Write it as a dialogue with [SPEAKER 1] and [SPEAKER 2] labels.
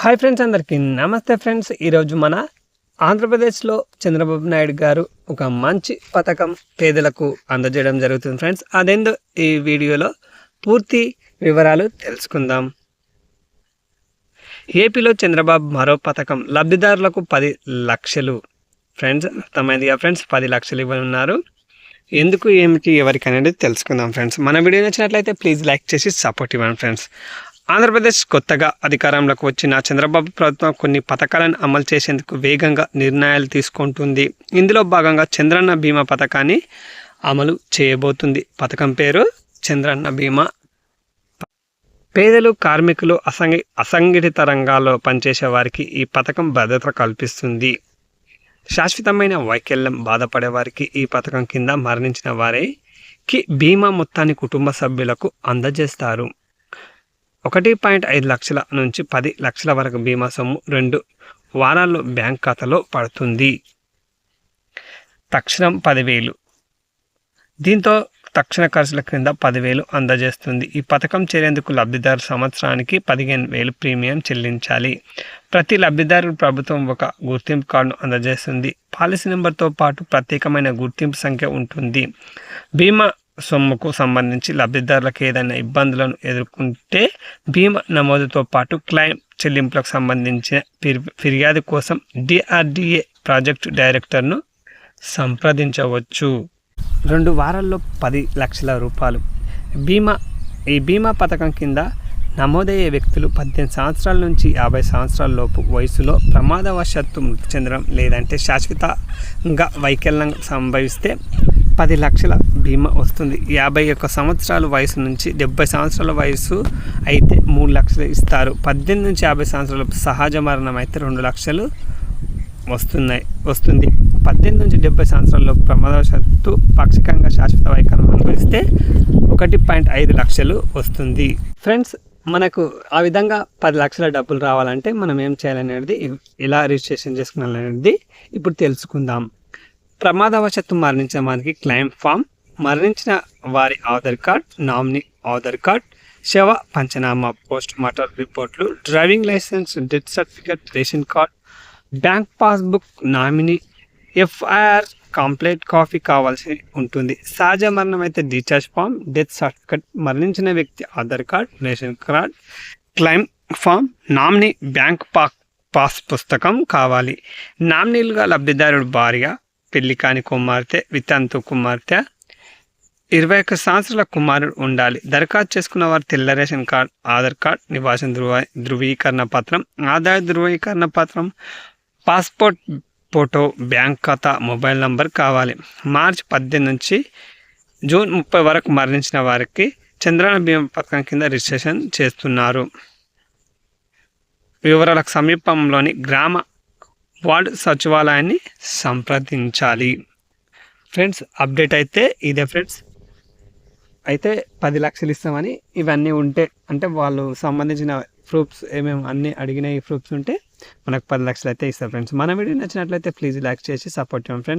[SPEAKER 1] Hi friends అందరికీ. నమస్తే friends. ఈరోజు మన ఆంధ్రప్రదేశ్లో చంద్రబాబు నాయుడు గారు ఒక మంచి పథకం పేదలకు అందజేయడం జరుగుతుంది ఫ్రెండ్స్. అదేందో ఈ వీడియోలో పూర్తి వివరాలు తెలుసుకుందాం. ఏపీలో చంద్రబాబు మరో పథకం. లబ్ధిదారులకు పది లక్షలు. ఫ్రెండ్స్ అర్థమైందిగా ఫ్రెండ్స్? పది లక్షలు ఇవ్వనున్నారు ఎందుకు ఏమిటి ఎవరికి అనేది తెలుసుకుందాం ఫ్రెండ్స్. మన వీడియో నచ్చినట్లయితే ప్లీజ్ లైక్ చేసి సపోర్ట్ ఇవ్వండి ఫ్రెండ్స్. ఆంధ్రప్రదేశ్ కొత్తగా అధికారంలోకి వచ్చిన చంద్రబాబు ప్రభుత్వం కొన్ని పథకాలను అమలు చేసేందుకు వేగంగా నిర్ణయాలు తీసుకుంటుంది. ఇందులో భాగంగా చంద్రన్న బీమా పథకాన్ని అమలు చేయబోతుంది. పథకం పేరు చంద్రన్న బీమా. పేదలు కార్మికులు అసంఘ అసంఘటిత రంగాల్లో పనిచేసే వారికి ఈ పథకం భద్రత కల్పిస్తుంది. శాశ్వతమైన వైకల్యం బాధపడే వారికి ఈ పథకం కింద మరణించిన వారికి బీమా మొత్తాన్ని కుటుంబ సభ్యులకు అందజేస్తారు. ఒకటి పాయింట్ ఐదు లక్షల నుంచి పది లక్షల వరకు బీమా సొమ్ము రెండు వారాల్లో బ్యాంక్ ఖాతాలో పడుతుంది. తక్షణం పదివేలు. దీంతో తక్షణ ఖర్చుల క్రింద పదివేలు అందజేస్తుంది. ఈ పథకం చేరేందుకు లబ్ధిదారు సంవత్సరానికి పదిహేను వేలు ప్రీమియం చెల్లించాలి. ప్రతి లబ్ధిదారు ప్రభుత్వం ఒక గుర్తింపు కార్డును అందజేస్తుంది. పాలసీ నెంబర్తో పాటు ప్రత్యేకమైన గుర్తింపు సంఖ్య ఉంటుంది. బీమా సొమ్ముకు సంబంధించి లబ్ధిదారులకు ఏదైనా ఇబ్బందులను ఎదుర్కొంటే బీమా నమోదుతో పాటు క్లెయిమ్ చెల్లింపులకు సంబంధించిన ఫిర్యాదు కోసం డిఆర్డిఏ ప్రాజెక్టు డైరెక్టర్ను సంప్రదించవచ్చు. రెండు వారాల్లో పది లక్షల రూపాయలు. బీమా ఈ బీమా పథకం కింద నమోదయ్యే వ్యక్తులు పద్దెనిమిది సంవత్సరాల నుంచి యాభై సంవత్సరాల లోపు వయసులో ప్రమాదవశాత్తు మృతి చెందడం లేదంటే శాశ్వతంగా వైకల్యం సంభవిస్తే పది లక్షల బీమా వస్తుంది. యాభై ఒక్క సంవత్సరాల వయసు నుంచి డెబ్బై సంవత్సరాల వయసు అయితే మూడు లక్షలు ఇస్తారు. పద్దెనిమిది నుంచి యాభై సంవత్సరాల సహజ మరణం అయితే రెండు లక్షలు వస్తున్నాయి వస్తుంది. పద్దెనిమిది నుంచి డెబ్బై సంవత్సరాల్లో ప్రమాదవశాత్తు పాక్షికంగా శాశ్వత వైకల్యం అనుభవిస్తే ఒకటి పాయింట్ ఐదు లక్షలు వస్తుంది. ఫ్రెండ్స్ మనకు ఆ విధంగా పది లక్షల డబ్బులు రావాలంటే మనం ఏం చేయాలనేది ఎలా రిజిస్ట్రేషన్ చేసుకోవాలనేది ఇప్పుడు తెలుసుకుందాం. ప్రమాదవశత్తు మరణించిన వారికి క్లెయిమ్ ఫామ్ మరణించిన వారి Aadhaar card nominee Aadhaar card శవ పంచనామా పోస్ట్ మార్టం రిపోర్ట్లు driving licence death certificate ration card bank passbook nominee FIR complete copy కావాల్సి ఉంటుంది. సహజ మరణం అయితే డిశ్చార్జ్ ఫామ్ డెత్ సర్టిఫికేట్ మరణించిన వ్యక్తి Aadhaar card ration card claim form nominee bank పా పాస్ పుస్తకం కావాలి. నామినీలుగా లబ్ధిదారుడు భార్య పెళ్ళి కాని కుమార్తె వితంతు కుమార్తె ఇరవై ఒక్క సంవత్సరాల కుమారుడు ఉండాలి. దరఖాస్తు చేసుకున్న వారు తెల్ల రేషన్ కార్డ్ ఆధార్ కార్డ్ నివాసం ధృవ ధృవీకరణ పత్రం ఆదాయ ధృవీకరణ పత్రం పాస్పోర్ట్ ఫోటో బ్యాంక్ ఖాతా మొబైల్ నంబర్ కావాలి. మార్చ్ పద్దెనిమిది నుంచి జూన్ ముప్పై వరకు మరణించిన వారికి చంద్రన బీమా పథకం కింద రిజిస్ట్రేషన్ చేస్తున్నారు. వివరాలకు సమీపంలోని గ్రామ వార్డు సచివాలయాన్ని సంప్రదించాలి. ఫ్రెండ్స్ అప్డేట్ అయితే ఇదే ఫ్రెండ్స్. అయితే పది లక్షలు ఇస్తామని ఇవన్నీ ఉంటే అంటే వాళ్ళు సంబంధించిన ప్రూఫ్స్ ఏమేమి అన్నీ అడిగిన ఈ ప్రూఫ్స్ ఉంటే మనకు పది లక్షలు అయితే ఇస్తారు ఫ్రెండ్స్. మన వీడియో నచ్చినట్లయితే ప్లీజ్ లైక్ చేసి సపోర్ట్ చేయండి ఫ్రెండ్స్.